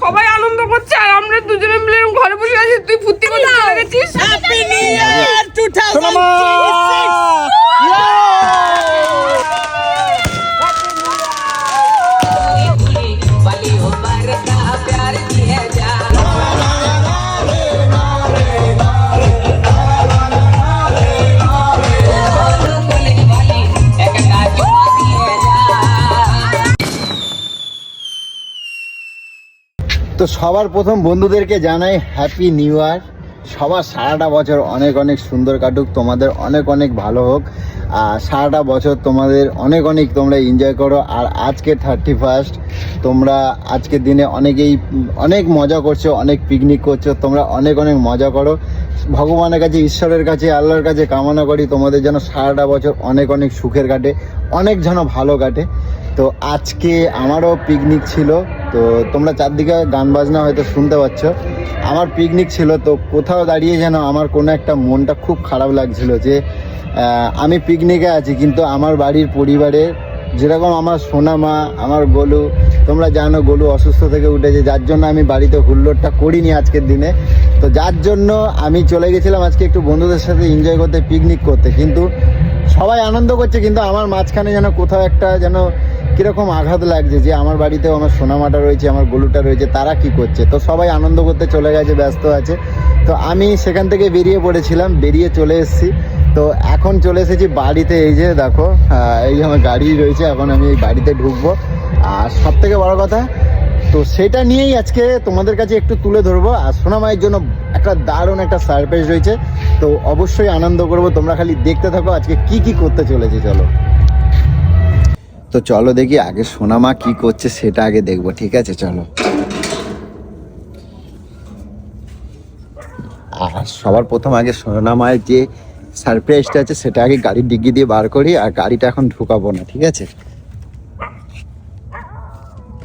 সবাই আনন্দ করছে আর আমরা দুজনে মিলে ঘরে বসে আছি। তুই ফুর্তি করে চলে গেছিস তো সবার প্রথম বন্ধুদেরকে জানাই হ্যাপি নিউ ইয়ার সবার সারাটা বছর অনেক অনেক সুন্দর কাটুক, তোমাদের অনেক অনেক ভালো হোক। আর সারাটা বছর তোমাদের অনেক অনেক তোমরা এনজয় করো। আর আজকে থার্টি ফার্স্ট তোমরা আজকের দিনে অনেকেই, অনেক মজা করছ, অনেক পিকনিক করছ, তোমরা অনেক অনেক মজা করো। ভগবানের কাছে, ঈশ্বরের কাছে, আল্লাহর কাছে কামনা করি, তোমাদের যেন সারাটা বছর অনেক অনেক সুখের কাটে, অনেক যেন ভালো কাটে। তো আজকে আমারও পিকনিক ছিল। তো তোমরা চারদিকে গান বাজনা হয়তো শুনতে পাচ্ছ। আমার পিকনিক ছিল, তো কোথাও দাঁড়িয়ে যেন আমার কোনো একটা মনটা খুব খারাপ লাগছিল যে আমি পিকনিকে আছি, কিন্তু আমার বাড়ির পরিবারের যেরকম আমার সোনা মা আমার গোলু, তোমরা জানো গোলু অসুস্থ থেকে উঠেছে, যার জন্য আমি বাড়িতে হুল্লোড়টা করিনি আজকের দিনে। তো যার জন্য আমি চলে গেছিলাম আজকে একটু বন্ধুদের সাথে এনজয় করতে পিকনিক করতে, কিন্তু সবাই আনন্দ করছে, কিন্তু আমার মাঝখানে যেন কোথাও একটা যেন কীরকম আঘাত লাগছে যে আমার বাড়িতেও আমার সোনামাটা রয়েছে, আমার গলুটা রয়েছে, তারা কি করছে? তো সবাই আনন্দ করতে চলে গেছে, ব্যস্ত আছে। তো আমি সেখান থেকে বেরিয়ে পড়েছিলাম, বেরিয়ে চলে এসেছি। তো এখন চলে এসেছি বাড়িতে, এই যে দেখো এই যে আমার গাড়ি রয়েছে, এখন আমি এই বাড়িতে ঢুকবো। আর সব থেকে বড় কথা, তো সেটা নিয়েই আজকে তোমাদের কাছে একটু তুলে ধরবো। আর সোনামায়ের জন্য একটা দারুণ একটা সারপ্রাইজ রয়েছে। তো অবশ্যই আনন্দ করব, তোমরা খালি দেখতে থাকো, আজকে কি কি করতে চলেছে, চলো। তো চলো দেখি আগে সোনামা কি করছে, সেটা আগে দেখব, ঠিক আছে? চলো। আর সবার প্রথম আগে সোনামায়ের যে সারপ্রাইজটা আছে, সেটা আগে গাড়ির ডিগ্গি দিয়ে বার করি, আর গাড়িটা এখন ঢুকাবো না, ঠিক আছে?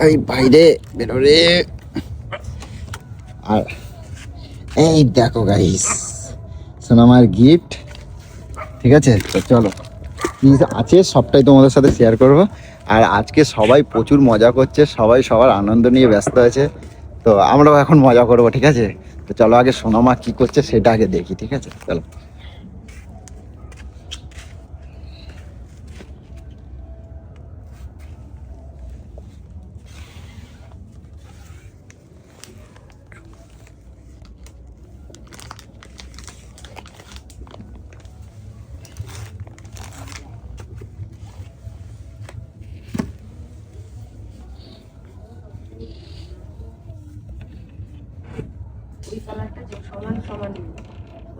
এই বাইরে বেরোরে আর এই দেখো গাইস সোনামার গিফট ঠিক আছে? তো চলো। কি আছে, সবটাই তোমাদের সাথে শেয়ার করব। আর আজকে সবাই প্রচুর মজা করছে, সবাই সবার আনন্দ নিয়ে ব্যস্ত আছে। তো আমরাও এখন মজা করব, ঠিক আছে? তো চলো আগে সোনামা কি করছে সেটা আগে দেখি, ঠিক আছে? চলো।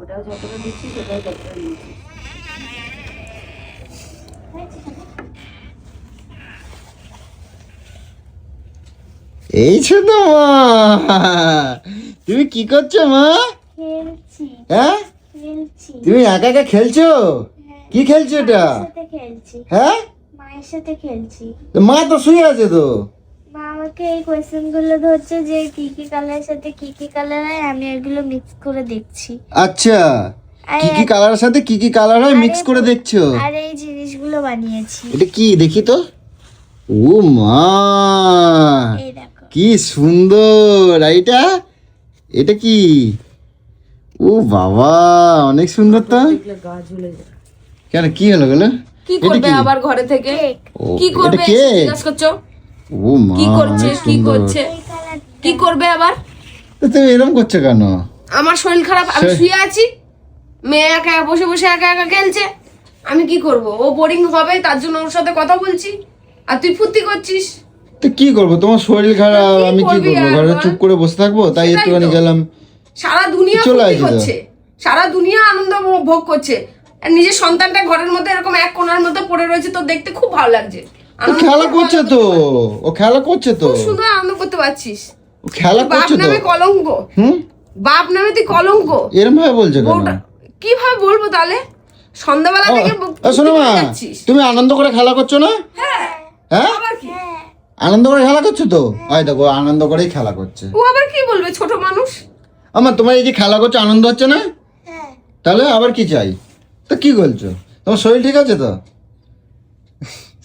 ওটাও যতটা দিচ্ছি সেটাও ততটা দিচ্ছি। এই ছোট মা! তুমি কি করছ মা? খেলছি। হ্যাঁ? খেলছি। তুমি একা একা খেলছো? কি খেলছো এটা খেলছি। হ্যাঁ? মায়ের সাথে খেলছি। তো মা তো শুয়ে আছে তো। আমাকে এই কোয়েশ্চেনগুলো ধরছে যে কি কি কালারের সাথে কি কি কালার হয় আমি এগুলো মিক্স করে দেখছি। আচ্ছা কি কি কালারের সাথে কি কি কালার হয় মিক্স করে দেখছ? আর এই জিনিসগুলো বানিয়েছি। এটা কি দেখি তো। ও মা কি সুন্দর। এটা? এটা কি? ও বাবা অনেক সুন্দর তো। কেন কি হলো গেলো কি করবে আবার ঘরে থেকে? ও, কি করবে? জিজ্ঞাসা করছ? ও মা কি করছে কি করছে? কি করবে আবার? তুমি এরকম করছ কেন? আমার শরীর খারাপ আমি শুয়ে আছি। মেয়ে একা একা বসে বসে একা একা খেলছে। আমি কি করব? ও বোরিং হবে তার জন্য ওর সাথে কথা বলছি। আর তুই ফুর্তি করছিস? তো কি করব? তোমার শরীর খারাপ আমি কি করবি? ঘরে চুপ করে বসে থাকব? তাই একটুখানি গেলাম। সারা দুনিয়া চলে ফুর্তি করছে। সারা দুনিয়া আনন্দ ভোগ করছে। আর নিজের সন্তানটা ঘরের মধ্যে এরকম এক কোণার মধ্যে পড়ে রয়েছে তো দেখতে খুব ভালো লাগছে। খেলা খুব করছে তো। ও খেলা করছে তো। সুন্দর আনন্দ করতে পারছিস। ও খেলা করছে তো নামে কলঙ্ক। হুম? বাপ নামে তুই কলঙ্ক। এরম ভাবে বলছো কেন? কীভাবে বলব তাহলে? সন্ধ্যাবেলা থেকে শোনো মা তুমি আনন্দ করে খেলা করছ না? হ্যাঁ। আবার কি? আনন্দ করে খেলা করছ তো? ওই দেখো আনন্দ করেই খেলা করছে। ও আবার কি বলবে ছোট মানুষ? আমার তোমার এই যে খেলা করছ আনন্দ হচ্ছে না? হ্যাঁ। তাহলে আবার কি চাই? তো কি বলছো? তোমার শরীর ঠিক আছে তো?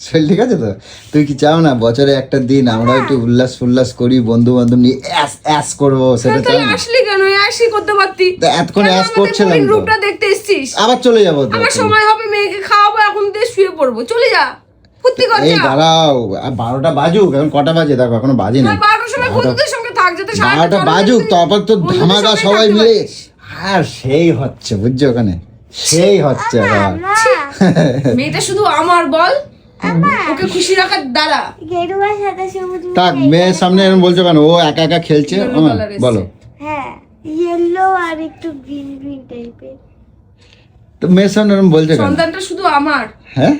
শরীর ঠিক আছে তো? তুই কি চাও না? বছরে একটা দিন আমরা একটু উল্লাস ফুল্লাস করি বন্ধু বান্ধব নিয়ে অ্যাস অ্যাস করব সেটা চাও না? আসলি কেন? আসি করতে পারতি। তা এতক্ষণ অ্যাস করছিলাম তো। রূপটা দেখতে এসছিস? আবার চলে যাব তো আমার সময় হবে মেয়েকে খাওয়াবো এখন দিয়ে শুয়ে পড়ব। চলে যা। ফুর্তি কর এই দাঁড়াও আর বারোটা বাজুক এখন কটা বাজে? দেখো এখনও বাজে না বারোটার সময় বন্ধুদের সঙ্গে থাক যাতে বারোটা বাজুক তারপর তো ধামাকা সবাই মিলে। আর সেই হচ্ছে বুঝছ ওখানে? সেই হচ্ছে মেয়েটা শুধু আমার বল ওকে খুশি রাখার দ্বারা গেরুয়ার সাথে সবুজ থাক মেয়ের সামনে এরকম বলছো কেন? ও একা একা খেলছে? আমার, বলো। হ্যাঁ ইয়েলো আর একটু গ্রিন গ্রিন টাইপের তো মেয়ের সামনে এরকম বলছো কেন? সন্তানটা শুধু আমার। হ্যাঁ?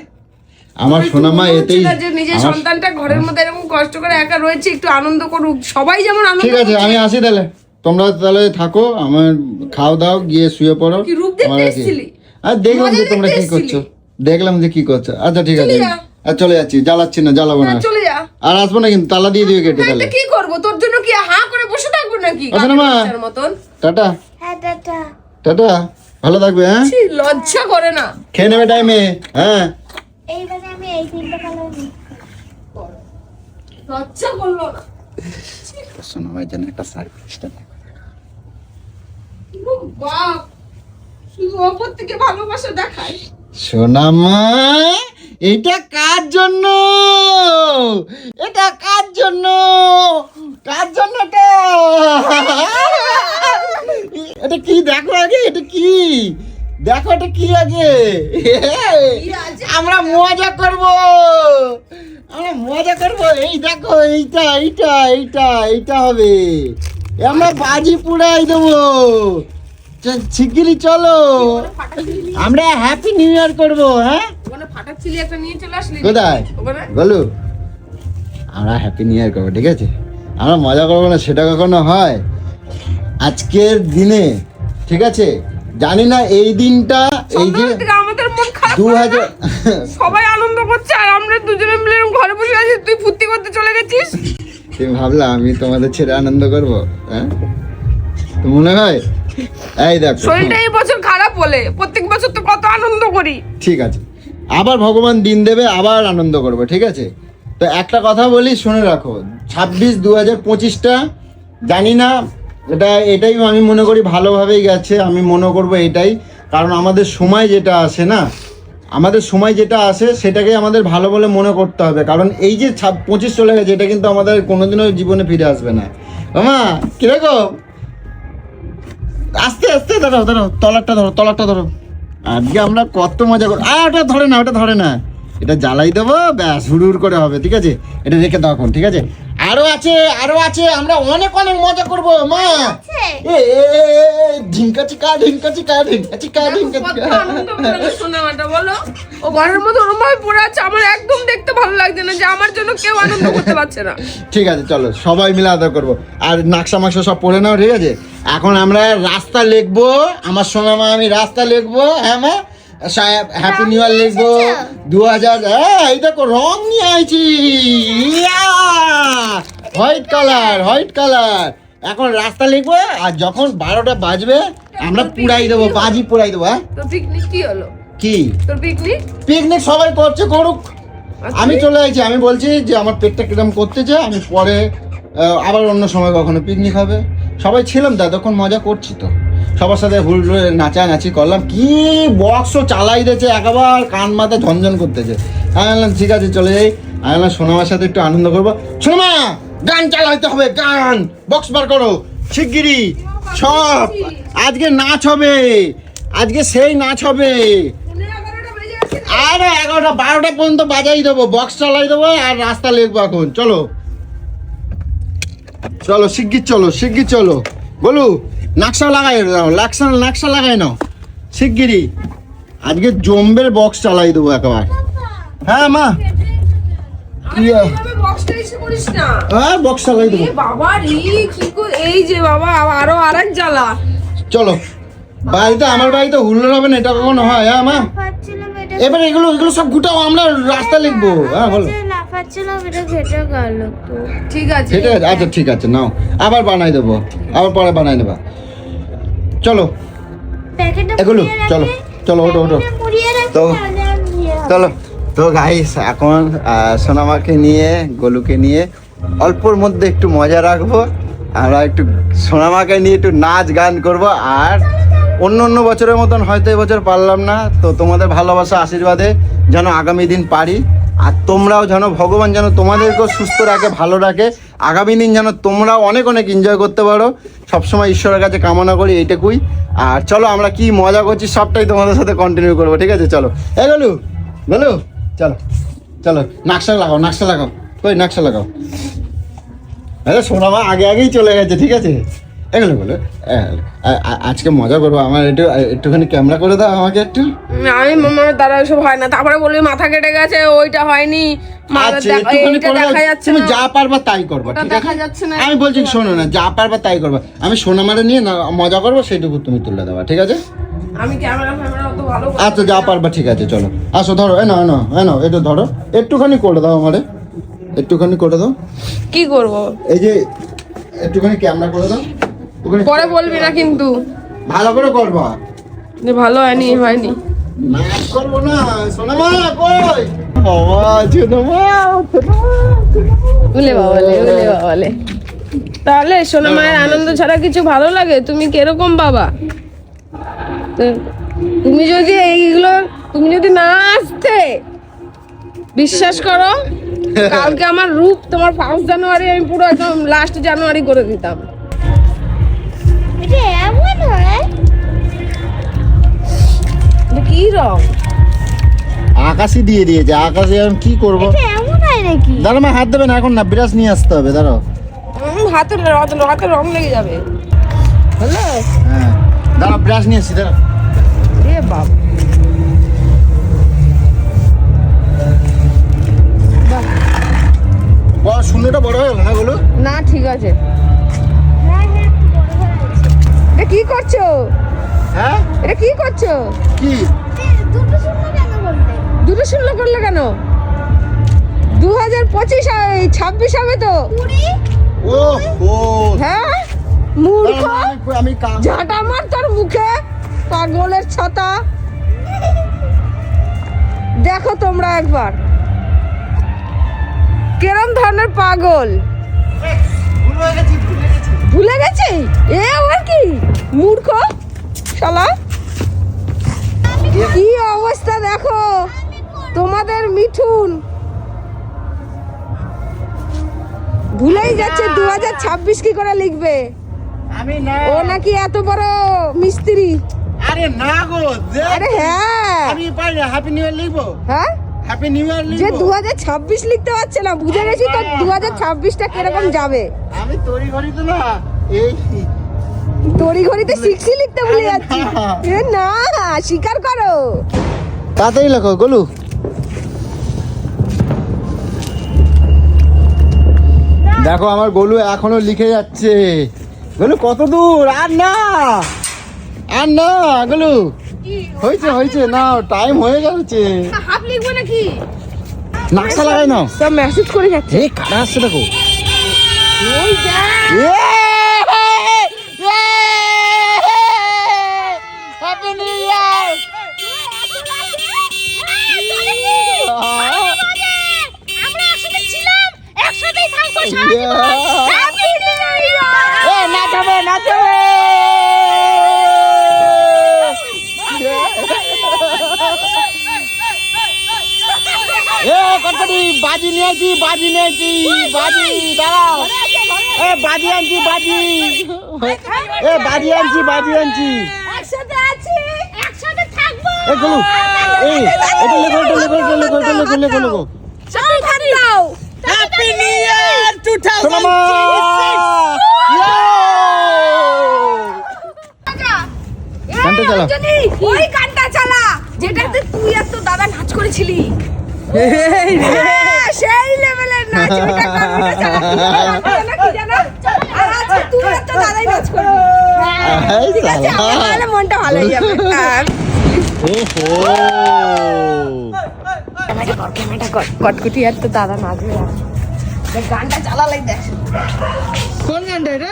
আমার একটু সোনা মা মনে এতেই যে নিজের সন্তানটা ঘরের মধ্যে এরকম কষ্ট করে একা রয়েছে একটু আনন্দ করুক। সবাই যেমন আনন্দ ঠিক আছে আমি আসি তাহলে। তোমরা তাহলে থাকো আমার খাও দাও গিয়ে শুয়ে পড়ো। কি রূপ দেখতে আর এসেছিলি? আর দেখলাম যে তোমরা কি করছ। দেখলাম যে কি করছ। আচ্ছা ঠিক আছে। আর চলে যাচ্ছি জ্বালাচ্ছি না জ্বালাবো না। হ্যাঁ, চলে যা। আর আসব না কিন্তু তালা দিয়ে দিবে কেটে তাহলে। কি করব? তোর জন্য কি হা করে বসে থাকব নাকি? আচ্ছা না, মা। টাটা। হ্যাঁ টাটা। টাটা। ভালো থাকবে হ্যাঁ? লজ্জা করে না। খেয়ে নেবে টাইমে হ্যাঁ? এইবারে আমি এই তিনটা নিই লজ্জা করল না। শোনো ভাই যেন একটা সার্ভিসটা বাপ শুধু ওপর থেকে ভালোবাসা দেখায়। সোনামা এটা কার জন্য? এটা কার জন্য? কার জন্য এটা? এটা কি? দেখো আগে এটা কি? দেখো এটা কি আগে? আমরা মজা করব। আমরা মজা করব। এই দেখো এইটা এইটা এইটা এইটা হবে। আমরা বাজি পুড়াই দেবো। শিগগিরই চলো। আমরা হ্যাপি নিউ ইয়ার করব হ্যাঁ? কোথায়? বলো আমরা হ্যাপি নিউ ইয়ার করব ঠিক আছে? আমরা মজা করব না সেটা কখনো হয়? আজকের দিনে ঠিক আছে? জানি না এই দিনটা এই যে আমাদের মন খারাপ দু হাজার সবাই আনন্দ করছে আর আমরা দুজনে মিলে ঘরে বসে আছি তুই ফুর্তি করতে চলে গেছিস? তুমি ভাবলা আমি তোমাদের ছেড়ে আনন্দ করব হ্যাঁ? তো মনে হয় এই দেখো। শরীরটা এই বছর খারাপ বলে। প্রত্যেক বছর তো কত আনন্দ করি। ঠিক আছে। আবার ভগবান দিন দেবে আবার আনন্দ করব ঠিক আছে? তো একটা কথা বলি শুনে রাখো। ছাব্বিশ দু হাজার পঁচিশটা জানি না এটা এটাই আমি মনে করি ভালোভাবেই গেছে আমি মনে করব এটাই। কারণ আমাদের সময় যেটা আসে না আমাদের সময় যেটা আসে সেটাকে আমাদের ভালো বলে মনে করতে হবে। কারণ এই যে ছাব পঁচিশ চলে গেছে এটা কিন্তু আমাদের কোনোদিনও জীবনে ফিরে আসবে না। মামা কীরকম আস্তে আস্তে ধরো ধরো তলারটা ধরো তলারটা ধরো। আজকে আমরা কত মজা করব আর ওটা ধরে না, ওটা ধরে না। এটা জ্বালাই দেবো, ব্যাস হুড় করে হবে, ঠিক আছে? এটা রেখে দাও এখন, ঠিক আছে? আরও আছে আরও আছে আমরা অনেক অনেক মজা করব মা। এ ঢিঙ্কা চিকা ঢিঙ্কা চিকা ঢিঙ্কা চিকা ঢিঙ্কা চিকা। বলো। ও ঘরের মধ্যে ভাবে পড়ে আছে আমার একদম দেখতে ভালো লাগছে না যে আমার জন্য কেউ আনন্দ করতে পারছে না। ঠিক আছে চলো সবাই মিলে আদর করব। আর নাকশা মাকশা সব পড়ে নাও ঠিক আছে? এখন আমরা রাস্তা লিখব আমার সোনা মা আমি রাস্তা লিখব হ্যাঁ মা? হ্যাপি নিউ ইয়ার লিখব দু হাজার এই দেখো রং নিয়ে আইছি। হোয়াইট কালার হোয়াইট কালার এখন রাস্তা লিখব আর যখন বারোটা বাজবে আমরা পুরাই দেবো বাজি পুরাই দেবো হ্যাঁ? তোর পিকনিক কি হলো? কি? তোর পিকনিক পিকনিক সবাই করছে করুক। আমি চলে আসছি আমি বলছি যে আমার পেটটা কিরম করতেছে আমি পরে আবার অন্য সময় কখনো পিকনিক হবে। সবাই ছিলাম তো তখন মজা করছি তো। সবার সাথে হুল নাচানাচি করলাম। কি বক্সও চালাই দিয়েছে, একেবার কান মাথা ঝনঝন করতেছে। আমি বললাম, ঠিক আছে, চলে যাই। আমি বললাম, সোনামার সাথে একটু আনন্দ করব। সোনামা, গান চালাইতে হবে, গান! বক্স বার করো শিগগিরি সব। আজকে নাচ হবে, আজকে সেই নাচ হবে। আর এগারোটা, বারোটা পর্যন্ত বাজাই দেবো বক্স চালাই দেবো আর রাস্তা লিখব এখন। চলো। চলো, শিগগির চলো শিগগির চলো। বলু নাকশা লাগাই নাও নাকশা নাকশা লাগাই নাও। শিগগিরই। আজকে জম্বের বক্স চালাই দেবো একবার। হ্যাঁ মা। হ্যাঁ বক্স চালাই দেবো। বাবা রে কি এই যে বাবা আরও আরেক জ্বালা। চলো। বাড়িতে আমার বাড়িতে হুল্লোড় হবে না এটা কখনো হয়? হ্যাঁ মা। এবার এগুলো এগুলো সব গুটাও আমরা রাস্তা লিখব। হ্যাঁ বলো। ঠিক আছে। আচ্ছা ঠিক আছে নাও। আবার বানাই দেবো। আবার পরে বানাই দেবা। চলো। এগুলো, চলো, চলো, ওঠো, ওঠো। তো-। চলো। তো গাইস এখন সোনামাকে নিয়ে গোলুকে নিয়ে অল্পর মধ্যে একটু মজা রাখব। আমরা একটু সোনামাকে নিয়ে একটু নাচ গান করব। আর অন্য অন্য বছরের মতন হয়তো এবছর পারলাম না। তো তোমাদের ভালোবাসা আশীর্বাদে যেন আগামী দিন পারি। আর তোমরাও যেন ভগবান যেন তোমাদেরকেও সুস্থ রাখে, ভালো রাখে। আগামী দিন যেন তোমরাও অনেক অনেক এনজয় করতে পারো। সবসময় ঈশ্বরের কাছে কামনা করি, এইটুকুই। আর চলো, আমরা কি মজা করছি সবটাই তোমাদের সাথে কন্টিনিউ করব, ঠিক আছে? চলো। এ, গেলু! গেলু! চলো। চলো, নাকশা লাগাও নাকশা লাগাও। কই, নাকশা লাগাও। আরে, সোনামা আগে আগেই চলে গেছে, ঠিক আছে? এগুলো বলো। আজকে মজা করব। আমার একটু একটুখানি ক্যামেরা করে দাও আমাকে একটু। আমি মামার দ্বারা এসব হয় না। তারপরে বলবি মাথা কেটে গেছে ওইটা হয়নি। আচ্ছা তুমি যা পারবা তাই করবা ঠিক আছে। আমি বলছি শোনো না যা পারবা তাই করবা। আমি সোনামারে নিয়ে না মজা করব সেটুকু তুমি তুলে দেবা ঠিক আছে? আমি ক্যামেরা ফ্যামেরা অত ভালো আচ্ছা যা পারবা ঠিক আছে চলো। আসো ধরো এ না না এ এটা ধরো। একটুখানি করে দাও আমারে। একটুখানি করে দাও। কি করব? এই যে একটুখানি ক্যামেরা করে দাও। পরে বলবি না কিন্তু। ভালো করে করবা যে ভালো হয়নি হয়নি। নাচ করব না। সোনামা কই? বাবা সোনামা উলে বাবালে উলে বাবালে তাহলে সোনা মায়ের আনন্দ ছাড়া কিছু ভালো লাগে? তুমি কীরকম বাবা? তুমি যদি এইগুলো তুমি যদি না আসতে বিশ্বাস করো কালকে আমার রূপ তোমার ফার্স্ট জানুয়ারি আমি পুরো একদম লাস্ট জানুয়ারি করে দিতাম। এটা এমন হয়? কি রং? আকাশই দিয়ে দিয়েছে আকাশে এখন কি করব? এমন হয় নাকি? দাঁড়া মা হাত দেবে না এখন না বিরাজ নিয়ে আসতে হবে দাঁড়াও। হাতে র- হাতে রং লেগে যাবে। হ্যালো? হ্যাঁ দাঁড়া ব্রাশ নিয়ে এসছি দাঁড়া এ বাবা বড় শূন্যটা বড় হয়ে গেল না বলো না ঠিক আছে। এটা কি করছ? হ্যাঁ? এটা কি করছ? কি? দুটো শূন্য কেন বললে দুটো শূন্য করলে কেন? দু হাজার পঁচিশ ছাব্বিশ হবে তো। হ্যাঁ? মূর্খ? কাম ঝাঁটা মার তোর মুখে পাগলের ছাতা। দেখো তোমরা একবার। কেরম ধরনের পাগল? ভুল গেছি? এ আবার কি? মূর্খ? শালা? কি অবস্থা দেখো? তোমাদের মিঠুন। ভুলেই যাচ্ছে দু হাজার ছাব্বিশ কি করে লিখবে? ও নাকি এত বড় মিস্ত্রি। আরে না গো আরে হ্যাঁ। আমি পারি হ্যাপি নিউ ইয়ার লিখব? হ্যাঁ? হ্যাপি নিউ ইয়ার লিখব? দু হাজার ছাব্বিশ লিখতে পারছে না বুঝে গেছি তো দু হাজার ছাব্বিশটা কীরকম যাবে? আমি তৈরি করি তো না এই তড়ি ঘড়িতে সিক্সি লিখতে ভুলে যাচ্ছি। এ না স্বীকার করো। তাড়াতাড়ি লেখো গোলু। দেখো আমার গোলু এখনও লিখে যাচ্ছে। গোলু কত দূর? আর না। আর না গোলু। হয়েছে হয়েছে। না টাইম হয়ে গেছে হাফ লিখব নাকি? নাকশা লাগাই না সব মেসেজ করে যাচ্ছে। এই কাটা আসছে দেখো? বাজি নিয়েছি বাজি নিয়েছি বাজি দাঁড়াও। এ বাজি আনছি বাজি এ বাজি আনছি বাজি আনছি। একসাথে আছি একসাথে থাকব। এ গুলু এই এটা লেখো এটা লেখো এটা লেখো এটা লেখো লেখো লেখো। হ্যাপি নিউ ইয়ার 2026 গানটা। অঞ্জলি, ওই গানটা চালা যেটাতে তুই আর তোর দাদা নাচ করেছিলি। সেই লেভেলের নাচ নাচ মনটা ভালো হয়ে যাবে হ্যাঁ। কটকটি আর তো দাদা নাচবে না গানটা চালালাই দেখ কোন গানটা এটা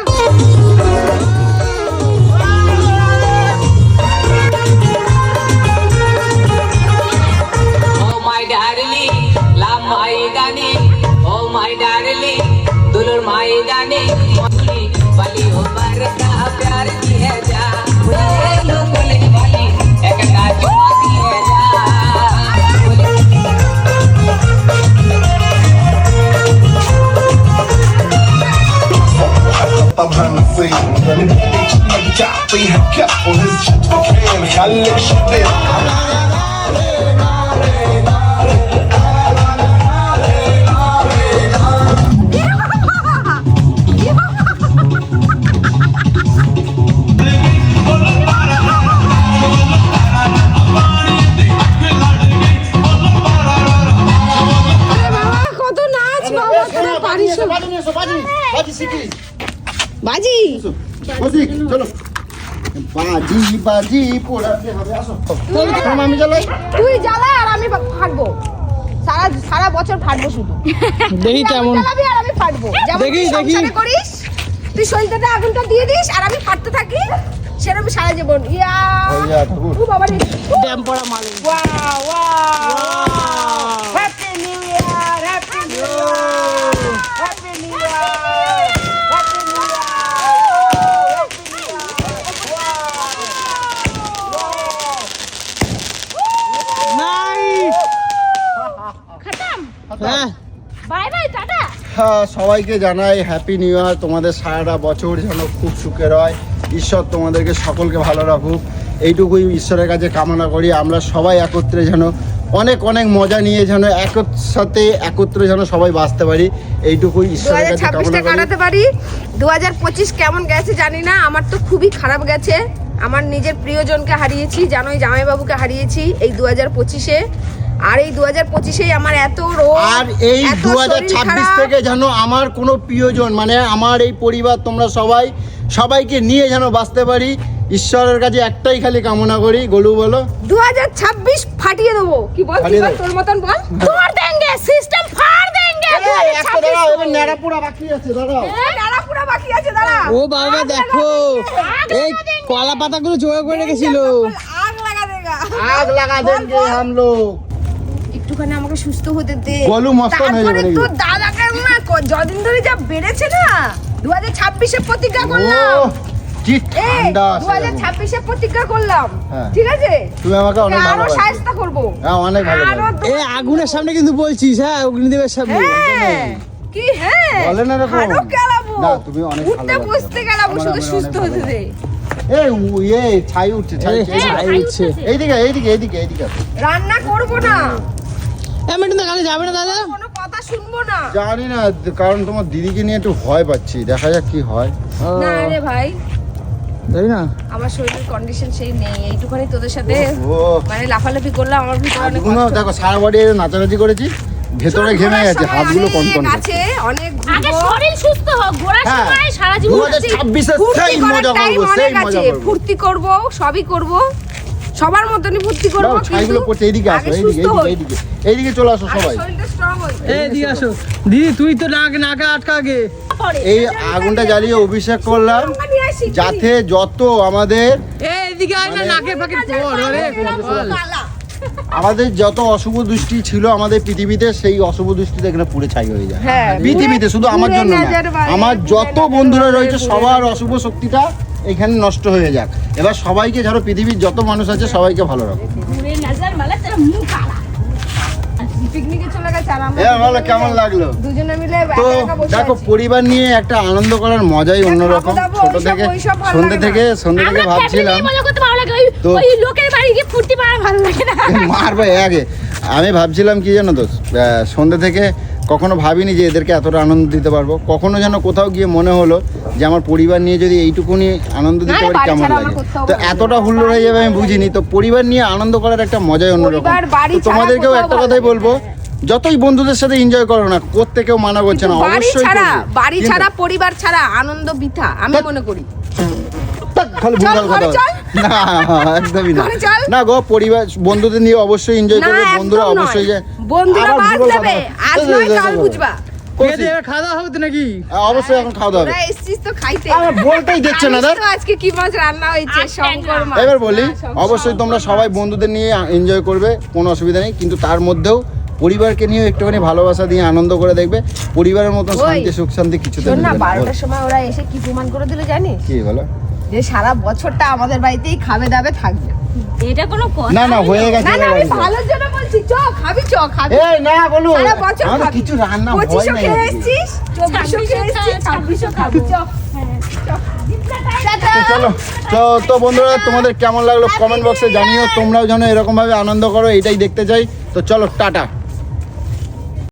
my darling, love my darling, oh my darling, dulur my darling, मौसली बली उमर का प्यार की है जा, मुझे लोगों ने बली एक नाचू من بعد ما تعطيها كف وهز شد مكان خليك شباب বাজি। চলো। বাজি বাজি পোড়াতে হবে। আসো। আমি চালাই তুই জ্বালা আর আমি ফাটবো। সারা সারা বছর ফাটবো শুধু। দেখি কেমন। জ্বালাবি আর আমি ফাটবো। যেমন দেখি, তুই দেখি। করিস তুই আগুনটা দিয়ে দিস আর আমি ফাটতে থাকি সেরকম সারা জীবন। ইয়া। ও বাবা রে। ড্যাম পড়া মালু wow. Wow happy new year happy new year happy new year happy new nice হ্যাঁ। বাই বাই টাটা। হ্যাঁ সবাইকে জানাই হ্যাপি নিউ ইয়ার তোমাদের সারাটা বছর যেন খুব সুখের হয়। ঈশ্বর তোমাদেরকে সকলকে ভালো রাখুক। এইটুকুই ঈশ্বরের কাছে কামনা করি। আমরা সবাই একত্রে যেন অনেক অনেক মজা নিয়ে যেন একসাথে একত্রে যেন সবাই বাঁচতে পারি। এইটুকুই ঈশ্বরের কাছে কামনা করি। কাটাতে পারি। দু হাজার পঁচিশ কেমন গেছে জানি না। আমার তো খুবই খারাপ গেছে। আমার নিজের প্রিয়জনকে হারিয়েছি জানোই জামাইবাবুকে হারিয়েছি এই দু হাজার পঁচিশে। আর এই দু হাজার পঁচিশেই আমার এত রোগ আর এই দু শরীর খারাপ। থেকে যেন আমার কোনো প্রিয়জন মানে আমার এই পরিবার তোমরা সবাই সবাইকে নিয়ে যেন বাঁচতে পারি ঈশ্বরের কাছে একটাই খালি কামনা করি গোলু বলো। দু হাজার ছাব্বিশ ফাটিয়ে দেবো। কি বল কি বল তোর মতন বল? তোর দেঙ্গে সিস্টেম ফাড় দেঙ্গে দু হাজার ছাব্বিশ। ন্যাড়াপোড়া বাকি আছে দাঁড়াও। নাড়া বাকি আছে দাঁড়া ও বাবা দেখো এই কলা পাতাগুলো জোড়া করে রেখেছিল। আগ লাগা দেগা আগ লাগা দেনগে হাম লোগ একটুখানি আমাকে সুস্থ হতে দে। গলু মস্তান হয়ে যাবে? তোর দাদাকে না যদিন ধরে যা বেড়েছে না দু হাজার ছাব্বিশে প্রতিজ্ঞা করলাম। কি ঠান্ডা দু হাজার আছে প্রতিজ্ঞা করলাম। ঠিক আছে? তুমি আমাকে অনেক ভালোবাসো। সাহায্য করব। হ্যাঁ অনেক ভালো এই আগুনের সামনে কিন্তু বলছিস হ্যাঁ অগ্নিদেবের সামনে। হ্যাঁ কি হ্যাঁ? বলে না এরকম? না, তুমি অনেক উঠতে ভালোবাসো। বসতে গেলাবো আমার- শুধু সুস্থ হতে দে। এই ইয়ে উঠছে। ছাই উঠছে। এইদিকে এইদিকে এইদিকে এইদিকে। রান্না করব না। যাবে না দাদা? কোনো কথা শুনব না। জানি না কারণ তোমার দিদিকে নিয়ে একটু ভয় পাচ্ছি দেখা যাক কি হয়। না রে ভাই। তাই না? আমার শরীরের কন্ডিশন সেই নেই এইটুখানি তোদের সাথে ও মানে লাফালাফি করলাম আমার ভিতরে অনেক দেখো সারা বাড়ি নাচানাচি করেছি ভেতরে ঘেমে গেছে হাতগুলো কনকন আছে অনেক আগে শরীর সুস্থ হোক ঘোরার হ্যাঁ সময় সারা জীবন হাজার ছাব্বিশে ফুর্তি সেই মজা time করব অনেক সেই মজা আছে। করব। ফুর্তি করব সবই করব। সবার মতনই ফুর্তি করব ছাইগুলো পড়ছে এইদিকে আসো এইদিকে এইদিকে এইদিকে এইদিকে চলে আসো সবাই। শরীরটা এই দিকে আসো। দিদি তুই তো নাক নাকে আটকা আগে এই আগুনটা জ্বালিয়ে অভিষেক করলাম। যাতে যত আমাদের এই এদিকে আয় না নাকের ফাঁকে পড় আরে আমাদের যত অশুভ দৃষ্টি ছিল আমাদের পৃথিবীতে সেই অশুভ দৃষ্টিতে এখানে পুড়ে ছাই হয়ে যায়। হ্যাঁ, পৃথিবীতে শুধু আমার জন্য না। আমার যত বন্ধুরা রয়েছে সবার অশুভ শক্তিটা এখানে নষ্ট হয়ে যাক। এবার সবাইকে ধরো পৃথিবীর যত মানুষ আছে সবাইকে ভালো রাখো। কেমন লাগল? তো দেখো পরিবার নিয়ে একটা আনন্দ করার মজাই অন্যরকম। ছোট থেকে সন্ধ্যে থেকে সন্ধ্যে থেকে ভাবছিলাম তো- মারবো আগে। আমি ভাবছিলাম কি জানো তো সন্ধ্যে থেকে কখনো ভাবিনি যে এদেরকে এতটা আনন্দ দিতে পারব। কখনো যেন কোথাও গিয়ে মনে হলো যে আমার পরিবার নিয়ে যদি এইটুকুনি আনন্দ দিতে পারি কেমন লাগে? তো এতটা হুল্লোড় হয়ে যাবে আমি বুঝিনি। তো পরিবার নিয়ে আনন্দ করার একটা মজাই অন্যরকম। তো তোমাদেরকেও একটা কথাই বলব যতই বন্ধুদের সাথে এনজয় করো না করতে কেউ মানা করছে না অবশ্যই ছাড়া বাড়ি ছাড়া পরিবার ছাড়া আনন্দ বৃথা আমি মনে করি। ধ্যাৎ, খালি ভুলভাল কথা। না একদমই না। না গো পরিবার বন্ধুদের নিয়ে অবশ্যই এনজয় করবে বন্ধুরা অবশ্যই নয়। যায় বন্ধুরা বাদ দেবে আজ নয় কাল বুঝবা এবার খাওয়া দাওয়া হবে তো নাকি? হ্যাঁ, অবশ্যই এখন খাওয়া দাওয়া হবে। তোরা এসছিস তো খাইতে। বলতেই দিচ্ছে না দাদা আজকে কি মাছ রান্না হয়েছে শঙ্কর মাছ। এবার বলি অবশ্যই তোমরা সবাই বন্ধুদের নিয়ে এনজয় করবে কোনো অসুবিধা নেই। কিন্তু তার মধ্যেও পরিবারকে নিয়েও একটুখানি ভালোবাসা দিয়ে আনন্দ করে দেখবে। পরিবারের মতো শান্তি সুখ শান্তি কিছুতে শোন না মিলবে না। বারোটার সময় ওরা এসে কি প্রমাণ করে দিল জানিস? কি বলো? যে সারা বছরটা আমাদের বাড়িতেই খাবে দাবে থাকবে। এটা কোনো কথা না না হয়ে গেছে না না আমি ভালোর জন্য বলছি চ খাবি চ খাবি। এই না বলু সারা বছর খাবি। কিছু রান্না হয় না খেয়ে এসছিস? খেয়ে এসছিস? খাবি। চ। চলো তো তো বন্ধুরা তোমাদের কেমন লাগল কমেন্ট বক্সে জানিও তোমরাও যেন এরকম ভাবে আনন্দ করো এটাই দেখতে চাই। তো চলো টাটা।